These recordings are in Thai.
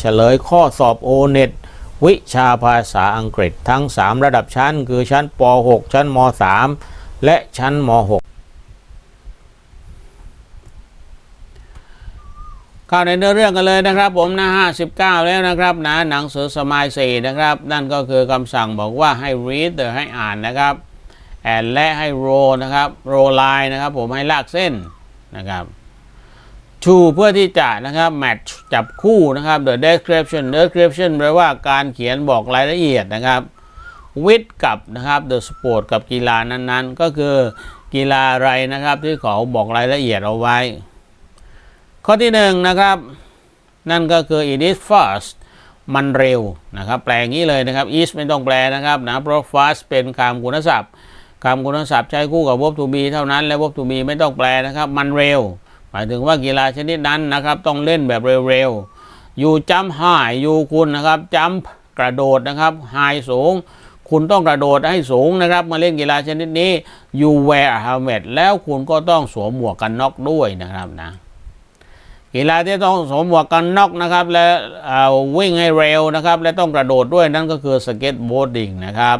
เฉลยข้อสอบโอเน็ตวิชาภาษาอังกฤษทั้ง 3 ระดับชั้น คือชั้นป .6 ชั้นม .3 และชั้นม .6 เข้าในเนื้อเรื่องกันเลยนะครับผมหน้า 59 แล้วนะครับนะหนังสือสมายสีนะครับ นั่นก็คือคำสั่งบอกว่าให้ read หรือให้อ่านนะครับ and และให้ roll นะครับ roll line นะครับผมให้ลากเส้นนะครับ to เพื่อที่จะนะครับ match จับคู่นะครับ the description description แปลว่าการเขียนบอกรายละเอียดนะครับ with กับนะครับ the sport กับกีฬานั้นๆ ก็คือกีฬาอะไรนะครับที่เขาบอกรายละเอียดเอาไว้ ข้อที่หนึ่งนะครับ นั่นก็คือ it is fast มันเร็วนะครับ แปลงี้เลยนะครับ is ไม่ต้องแปลนะครับนะเพราะ fast เป็นคำคุณศัพท์คำคุณศัพท์ใช้คู่กับ verb to be เท่านั้นและ verb to be ไม่ต้องแปลนะครับ มันเร็ว หมายถึงว่ากีฬาชนิดนั้นนะครับ ต้องเล่นแบบเร็วๆ อยู่จัมหายอยู่คุณนะครับจัมกระโดดนะครับไฮสูง คุณต้องกระโดดให้สูงนะครับ มาเล่นกีฬาชนิดนี้ you wear a helmet แล้วคุณก็ต้องสวมหมวกกันน็อกด้วยนะครับนะกีฬาที่ต้องสวมหมวกกันน็อกนะครับ และวิ่งให้เร็วนะครับ และต้องกระโดดด้วยนั่นก็คือสเก็ตบอร์ดิ้งนะครับ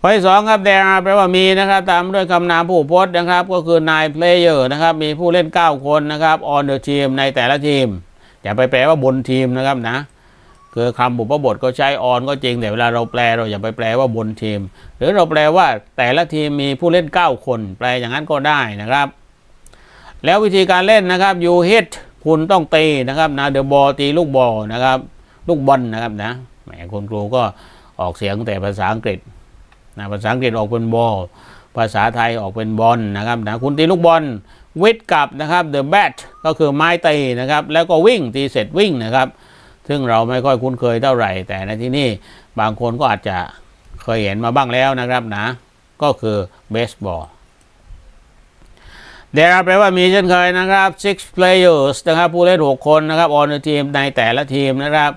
ข้อที่สองครับ there are แปลว่ามีนะครับ ตามด้วยคำนามผู้พจน์นะครับ ก็คือ nine player นะครับ มีผู้เล่น 9 คนนะครับ on the team ในแต่ละทีม อย่าไปแปลว่าบนทีมนะครับนะคือคำบุพบทก็ใช้ on ก็จริงแต่เวลาเราแปลเราอย่าไปแปลว่าบนทีม หรือเราแปลว่าแต่ละทีมมีผู้เล่น 9 คน แปลอย่างนั้นก็ได้นะครับ แล้ววิธีการเล่นนะครับ you hit คุณต้องตีนะครับนะ the ball ตีลูกบอลนะครับ ลูกบอลนะครับนะแหมคุณครูก็ออกเสียงแต่ภาษาอังกฤษ นะภาษาอังกฤษออกเป็นบอลภาษาไทยออกเป็นบอลนะครับนะคุณตีลูกบอลวิดกับนะครับ the bat ก็คือไม้ตีนะครับ แล้วก็วิ่งตีเสร็จวิ่งนะครับ ซึ่งเราไม่ค่อยคุ้นเคยเท่าไหร่ แต่ในที่นี่บางคนก็อาจจะเคยเห็นมาบ้างแล้วนะครับนะ ก็คือเบสบอล There are แปลว่ามีเช่นเคยนะครับ six players นะครับผู้เล่น 6 คนนะครับ on the team ในแต่ละทีมนะครับ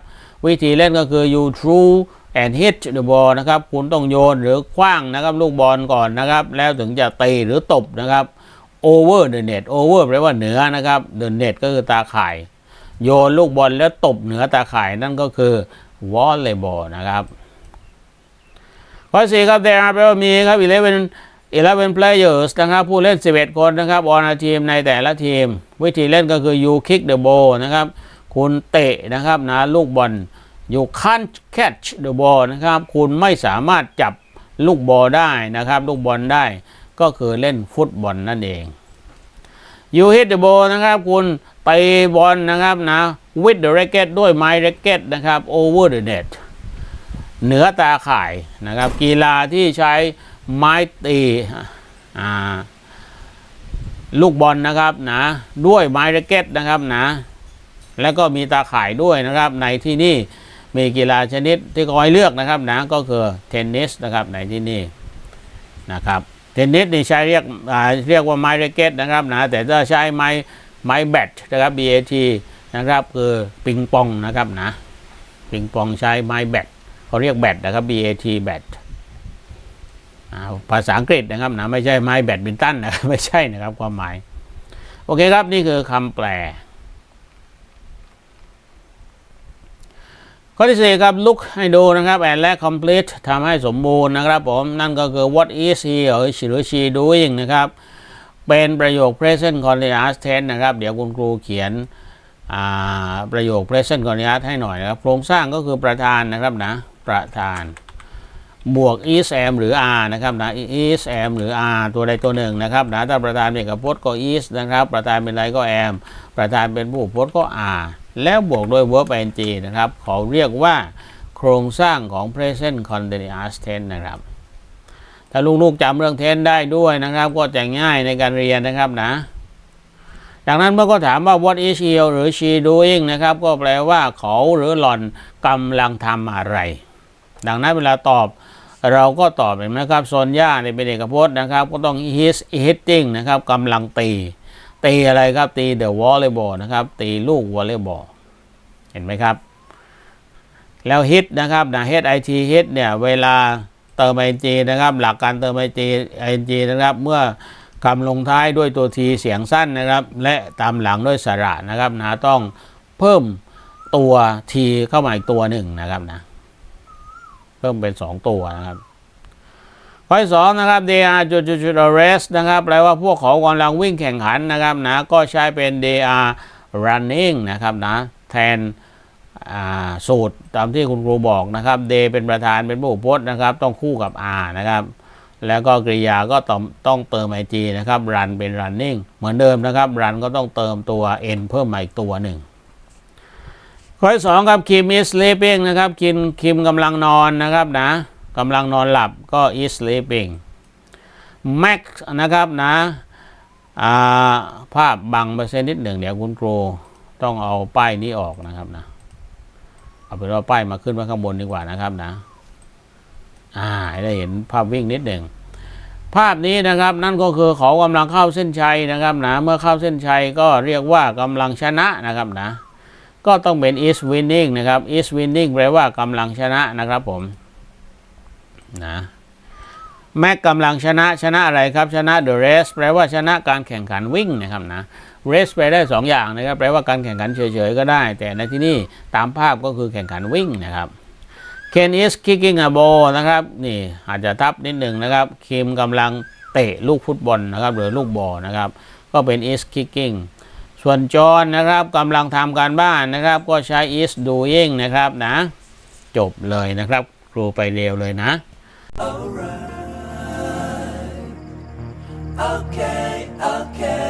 วิธีเล่นก็คือ you threw throw and hit the ball นะครับ คุณต้องโยนหรือคว้างนะครับ ลูกบอลก่อนนะครับ แล้วถึงจะตีหรือตบนะครับ over the net over แปลว่าเหนือนะครับ the net ก็คือตาข่าย โยนลูกบอลแล้วตบเหนือตาข่ายนั่นก็คือ volleyball นะครับข้อสี่ครับ there are แปลว่ามีครับ11 11 players นเพลเยอร์สนะครับผู้เล่น 11 คนนะครับ on a team ในแต่ละทีม วิธีเล่นก็คือ you kick the ball นะครับ คุณเตะนะครับนะลูกบอล you can't catch the ball นะครับ คุณไม่สามารถจับลูกบอลได้นะครับ ลูกบอลได้ก็คือเล่นฟุตบอลนั่นเอง you hit the ball นะครับ คุณไปบอลนะครับนะ with the racket ด้วยไม้ racket นะครับ over the net เหนือตาข่ายนะครับ กีฬาที่ใช้ไม้ตีลูกบอลนะครับนะด้วยไม้แร็กเก็ตนะครับนะ แล้วก็มีตาข่ายด้วยนะครับในที่นี่ มีกีฬาชนิดที่คอยเลือกนะครับนะก็คือเทนนิสนะครับในที่นี่นะครับเทนนิสนี่ใช้เรียกเรียกว่าไม้แร็กเก็ตนะครับนะแต่ถ้าใช้ไม้ไม้แบตนะครับ BAT นะครับคือปิงปองนะครับนะปิงปองใช้ไม้แบตเขาเรียกแบตนะครับ BAT แบตอ่าภาษาอังกฤษนะครับนะไม่ใช่ไม้แบดมินตันนะครับไม่ใช่นะครับความหมาย โอเคครับนี่คือคำแปล ข้อที่สี่ครับ look ให้ดูนะครับ and และ complete ทำให้สมบูรณ์นะครับผม นั่นก็คือ what is he หรือ she หรือ she doing นะครับ เป็นประโยค present continuous tense นะครับ เดี๋ยวคุณครูเขียนประโยค present continuous ให้หน่อยนะครับ โครงสร้างก็คือประธานนะครับนะ ประธาน บวก is am หรือ are นะครับนะ is am หรือ are ตัวใดตัวหนึ่งนะครับนะ ถ้าประธานเป็นกับพจน์ก็ is นะครับ ประธานเป็นอะไรก็ am ประธานเป็นผู้พจน์ก็ are แล้วบวกด้วย verb ing นะครับเขาเรียกว่าโครงสร้างของ present continuous tense นะครับ ถ้าลูกๆจำเรื่อง tense ได้ด้วยนะครับ ก็จะง่ายในการเรียนนะครับนะจากนั้นเมื่อก็ถามว่า what is he หรือ she doing นะครับ ก็แปลว่าเขาหรือหล่อนกำลังทำอะไร ดังนั้นเวลาตอบเราก็ตอบเห็นไหมครับโซนย่าเนี่ยเป็นเอกพจน์นะครับ ก็ต้อง his hitting นะครับกำลังตี ตีอะไรครับ ตี the volleyball นะครับ ตีลูกวอลเลย์บอลเห็นไหมครับ แล้ว hit นะครับนะ hit it hit เนี่ย เวลาเติม ing นะครับ หลักการเติม ing ing นะครับ เมื่อคำลงท้ายด้วยตัว t เสียงสั้นนะครับ และตามหลังด้วยสระนะครับนะต้องเพิ่มตัวทีเข้ามาอีกตัวหนึ่งนะครับนะ เพิ่มเป็นสองตัวนะครับ ข้อที่สองนะครับ they are จุดจุดจุด arrest นะครับแปลว่าพวกเขากำลังวิ่งแข่งขันนะครับนะก็ใช้เป็น they are running นะครับนะแทนอ่าสูตรตามที่คุณครูบอกนะครับ they เป็นประธานเป็นผู้พจน์นะครับ ต้องคู่กับ are นะครับแล้วก็กริยาก็ต้องต้องเติม ig นะครับ run เป็น running เหมือนเดิมนะครับ run ก็ต้องเติมตัว n เพิ่มมาอีกตัวหนึ่งข้อที่สองครับ Kim is sleeping นะครับ คิมคิมกำลังนอนนะครับนะ กำลังนอนหลับก็ is sleeping Max นะครับนะาภาพบังเปอร์เซ็นต์นิดหนึ่งเดี๋ยวคุณครูต้องเอาป้ายนี้ออกนะครับนะ เอาเป็นว่าป้ายมาขึ้นไว้ข้างบนดีกว่านะครับนะ อ่าให้ได้เห็นภาพวิ่งนิดหนึ่งภาพนี้นะครับนั่นก็คือเขากำลังเข้าเส้นชัยนะครับนะเมื่อเข้าเส้นชัยก็เรียกว่ากำลังชนะนะครับนะ ก็ต้องเป็น is winning นะครับ is winning แปลว่ากำลังชนะนะครับผม นะแม็กกำลังชนะชนะอะไรครับ ชนะ the race แปลว่าชนะการแข่งขันวิ่งนะครับนะ race ไปได้สองอย่างนะครับ แปลว่าการแข่งขันเฉยๆก็ได้ แต่ในที่นี้ตามภาพก็คือแข่งขันวิ่งนะครับ Ken is kicking a ball นะครับนี่อาจจะทับนิดหนึ่งนะครับคิมกำลังเตะลูกฟุตบอลนะครับหรือลูกบอลนะครับ ก็เป็น is kicking ส่วนจอห์นนะครับกำลังทำการบ้านนะครับ ก็ใช้ is doing นะครับนะ จบเลยนะครับ ครูไปเร็วเลยนะ Okay, okay, okay.